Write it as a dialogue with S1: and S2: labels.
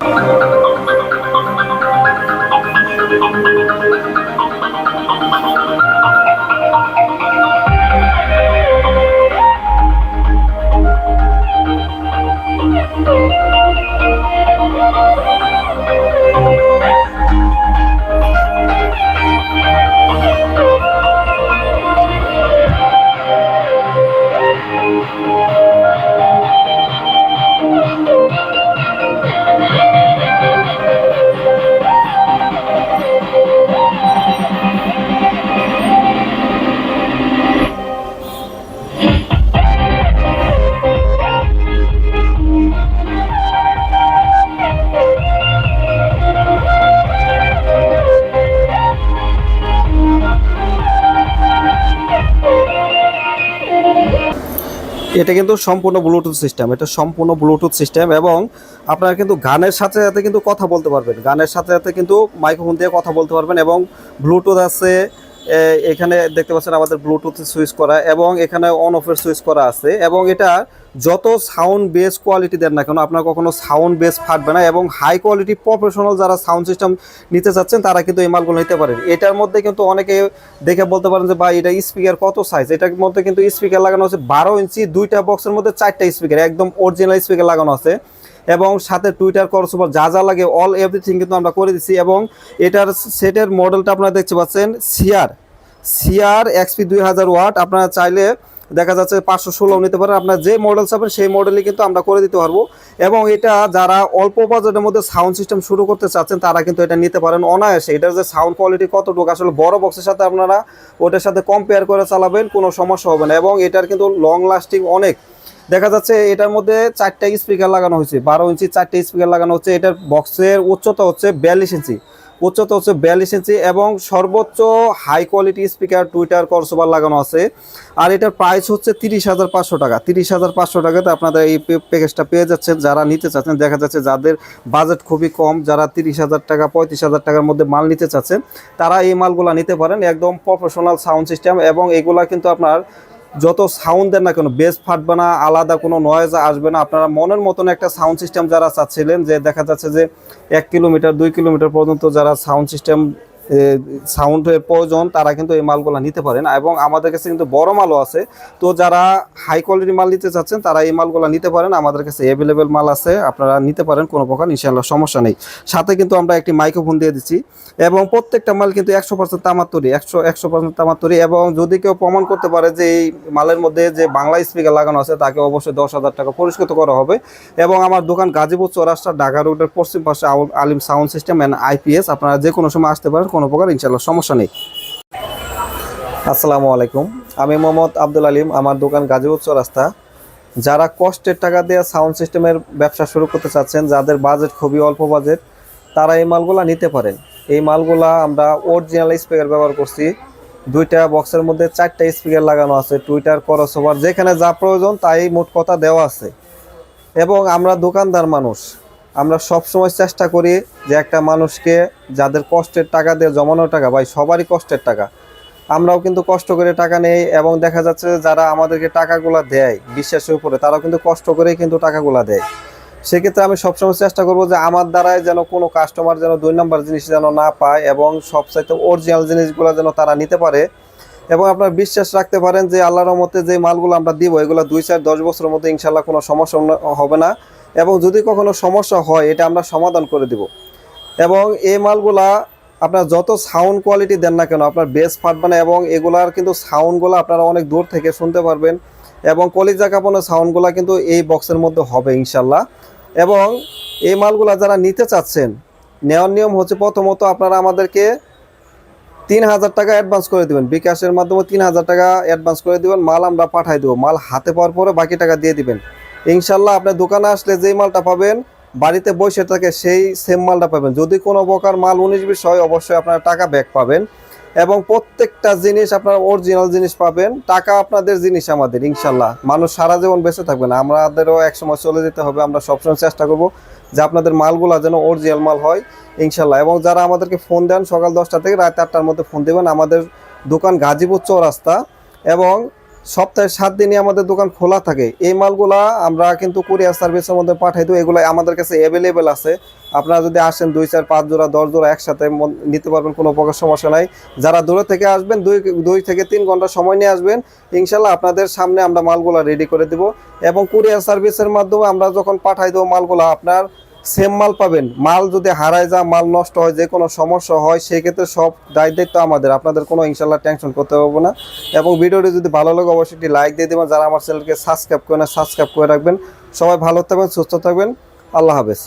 S1: Música এটা কিন্তু সম্পূর্ণ ব্লুটুথ সিস্টেম এটা সম্পূর্ণ ব্লুটুথ সিস্টেম এবং আপনারা কিন্তু গানের সাথে সাথে কিন্তু কথা বলতে পারবেন। গানের সাথে সাথে কিন্তু মাইক্রোফোন দিয়ে কথা বলতে পারবেন এবং ব্লুটুথ আছে এখানে দেখতে পাচ্ছেন আমাদের ব্লুটুথ সুইচ করা এবং এখানে অন অফের সুইচ করা আছে এবং এটা যত সাউন্ড বেস কোয়ালিটি দেন না কেন, আপনার কখনো সাউন্ড বেস ফাটবে না এবং হাই কোয়ালিটি প্রফেশনাল যারা সাউন্ড সিস্টেম নিতে চাচ্ছেন, তারা কিন্তু এই মালগুলো নিতে পারেন। এটার মধ্যে কিন্তু অনেকে দেখে বলতে পারেন যে, ভাই, এটা স্পিকার কত সাইজ এটার মধ্যে কিন্তু স্পিকার লাগানো আছে বারো ইঞ্চি দুইটা বক্সের মধ্যে চারটা স্পিকার একদম অরিজিনাল স্পিকার লাগানো আছে। এবং সাথে টুইটার করসোভার যা যা লাগে অল এভরিথিং কিন্তু আমরা করে দিচ্ছি এবং এটার সেটের মডেলটা আপনারা দেখতে পাচ্ছেন সিআর সিআর এক্সপি দুই হাজার ওয়াট, আপনারা চাইলে দেখা যাচ্ছে পাঁচশো ষোলো নিতে পারেন আপনার যে মডেল চাবেন, সেই মডেলই কিন্তু আমরা করে দিতে পারব। এবং এটা যারা অল্প বাজেটের মধ্যে সাউন্ড সিস্টেম শুরু করতে চাচ্ছেন, তারা কিন্তু এটা নিতে পারেন অনায়াসে। এটার যে সাউন্ড কোয়ালিটি কতটুকু, আসলে বড় বক্সের সাথে আপনারা ওটার সাথে কম্পেয়ার করে চালাবেন, কোনো সমস্যা হবে না। এবং এটার কিন্তু লং লাস্টিং অনেক। দেখা যাচ্ছে এটার মধ্যে চারটা স্পিকার লাগানো হয়েছে। বারো ইঞ্চি চারটে স্পিকার লাগানো হচ্ছে। এটার বক্সের উচ্চতা হচ্ছে বিয়াল্লিশ ইঞ্চি উচ্চতা হচ্ছে বিয়াল্লিশ ইঞ্চি এবং সর্বোচ্চ high quality speaker tweeter crossover লাগানো আছে। আর এটার প্রাইস হচ্ছে তিরিশ হাজার পাঁচশো টাকা। তিরিশ হাজার পাঁচশো টাকাতে আপনাদের এই প্যাকেজটা পেয়ে যাচ্ছেন। যারা নিতে চাচ্ছেন, দেখা যাচ্ছে যাদের বাজেট খুবই কম, যারা তিরিশ হাজার টাকা, পঁয়ত্রিশ হাজার টাকার মধ্যে মাল নিতে চাচ্ছেন, তারা এই মালগুলো নিতে পারেন। একদম প্রফেশনাল সাউন্ড সিস্টেম এবং এগুলা কিন্তু আপনার যত সাউন্ড দেন না কেন বেস ফাটবে না, আলাদা কোনো নয়েজ আসবে না। আপনারা মনের মতন একটা সাউন্ড সিস্টেম যারা চাচ্ছিলেন, যে দেখা যাচ্ছে যে এক কিলোমিটার, দুই কিলোমিটার পর্যন্ত যারা সাউন্ড সিস্টেম সাউন্ডের প্রয়োজন, তারা কিন্তু এই মালগুলো নিতে পারেন। এবং আমাদের কাছে কিন্তু বড় মালও আছে। তো যারা হাই কোয়ালিটি মাল নিতে চাচ্ছেন, তারা এই মালগুলো নিতে পারেন। আমাদের কাছে অ্যাভেলেবেল মাল আছে, আপনারা নিতে পারেন, কোনো প্রকার ইনশাল্লাহ সমস্যা নেই। সাথে কিন্তু আমরা একটি মাইক্রোফোন দিয়ে দিচ্ছি। এবং প্রত্যেকটা মাল কিন্তু একশো পার্সেন্ট তামার তৈরি, একশো একশো পার্সেন্ট তামার তৈরি। এবং যদি কেউ প্রমাণ করতে পারে যে এই মালের মধ্যে যে বাংলা স্পিকার লাগানো আছে, তাকে অবশ্যই দশ হাজার টাকা পরিষ্কৃত করা হবে। এবং আমার দোকান গাজীপুর, চৌরাস্তা, ঢাকা রোডের পশ্চিম পাশে Alim sound system and IPS আপনারা যে কোনো সময় আসতে পারেন কোনো প্রকার ইনশাল্লাহ সমস্যা নেই। আসসালামু আলাইকুম। আমি মোহাম্মদ আব্দুল আলিম, আমার দোকান গাজীপুর চৌরাস্তা যারা কষ্টের টাকা দিয়ে সাউন্ড সিস্টেমের ব্যবসা শুরু করতে চাচ্ছেন, যাদের বাজেট খুবই অল্প বাজেট, তারা এই মালগুলা নিতে পারেন। এই মালগুলা আমরা অরিজিনাল স্পিকার ব্যবহার করছি। দুইটা বক্সের মধ্যে চারটা স্পিকার লাগানো আছে টুইটার করসওভার যেখানে যা প্রয়োজন তাই মোট কথা দেওয়া আছে। এবং আমরা দোকানদার মানুষ। আমরা সব সময় চেষ্টা করি যে একটা মানুষকে যাদের কষ্টের টাকা দিয়ে জমানো টাকা, ভাই সবারই কষ্টের টাকা। আমরাও কিন্তু কষ্ট করে টাকা নেই এবং দেখা যাচ্ছে যারা আমাদেরকে টাকাগুলো দেয় বিশ্বাসের উপরে, তারাও কিন্তু কষ্ট করেই কিন্তু টাকাগুলো দেয়। সেক্ষেত্রে আমি সবসময় চেষ্টা করব যে আমার দ্বারাই যেন কোনো কাস্টমার যেন দুই নম্বর জিনিস যেন না পায় এবং সবচাইতে অরিজিনাল জিনিসগুলো যেন তারা নিতে পারে এবং আপনার বিশ্বাস রাখতে পারেন যে আল্লাহর মতে যে মালগুলো আমরা দিব, এগুলো দুই চার দশ বছরের মধ্যে ইনশাল্লাহ কোনো সমস্যা হবে না। এবং যদি কখনো সমস্যা হয়, এটা আমরা সমাধান করে দিব। এবং এই মালগুলা আপনার যত সাউন্ড কোয়ালিটি দেন না কেন, আপনার বেস ফাটবে না এবং এগুলার কিন্তু সাউন্ডগুলো আপনারা অনেক দূর থেকে শুনতে পারবেন এবং কলিজা কাঁপানোর সাউন্ডগুলো কিন্তু এই বক্সের মধ্যে হবে ইনশাল্লাহ। এবং এই মালগুলা যারা নিতে চাচ্ছেন, নেওয়ার নিয়ম হচ্ছে প্রথমত আপনারা আমাদেরকে তিন হাজার টাকা অ্যাডভান্স করে দিবেন। বিকাশের মাধ্যমে তিন হাজার টাকা অ্যাডভান্স করে দিবেন, মাল আমরা পাঠাই দেবো। মাল হাতে পাওয়ার পরে বাকি টাকা দিয়ে দিবেন। ইনশাল্লাহ আপনার দোকানে আসলে যেই মালটা পাবেন, বাড়িতে বসে থাকে সেই সেম মালটা পাবেন। যদি কোনো প্রকার মাল উনিশ বিশ হয়, অবশ্যই আপনারা টাকা ব্যাক পাবেন। এবং প্রত্যেকটা জিনিস আপনার অরিজিনাল জিনিস পাবেন। টাকা আপনাদের জিনিস আমাদের, ইনশাল্লাহ। মানুষ সারা জীবন বেঁচে থাকবে না। আমাদেরও একসময় চলে যেতে হবে। আমরা সবসময় চেষ্টা করব যে আপনাদের মালগুলো যেন অরিজিনাল মাল হয়, ইনশাল্লাহ। এবং যারা আমাদেরকে ফোন দেন সকাল দশটা থেকে রাত আটটার মধ্যে ফোন দেবেন, আমাদের দোকান গাজীপুর চৌরাস্তা। এবং সপ্তাহে সাত দিনই আমাদের দোকান খোলা থাকে। এই মালগুলা আমরা কিন্তু কুরিয়ার সার্ভিসের মধ্যে পাঠাই দিই এগুলো আমাদের কাছে অ্যাভেলেবেল আছে। আপনারা যদি আসেন দুই চার, পাঁচ জোড়া, দশ জোড়া একসাথে নিতে পারবেন, কোনো প্রকার সমস্যা নাই। যারা দূরে থেকে আসবেন, দুই দুই থেকে তিন ঘণ্টা সময় নিয়ে আসবেন, ইনশাল্লাহ আপনাদের সামনে আমরা মালগুলা রেডি করে দিব। এবং কুরিয়ার সার্ভিসের মাধ্যমে আমরা যখন পাঠাই দেবো মালগুলা, আপনার সেম মাল পাবেন। মাল যদি হারায় যা মাল নষ্ট হয়, যে কোনো সমস্যা হয়, সেক্ষেত্রে সব দায় দায়িত্ব আমাদের। আপনাদের কোনো ইনশাল্লাহ টেনশন করতে পারব না। এবং ভিডিওটি যদি ভালো লাগে, অবশ্যই একটি লাইক দিয়ে দেবেন। যারা আমার চ্যানেলকে সাবস্ক্রাইব করে না, সাবস্ক্রাইব করে রাখবেন। সবাই ভালো থাকবেন, সুস্থ থাকবেন। আল্লাহ হাফেজ।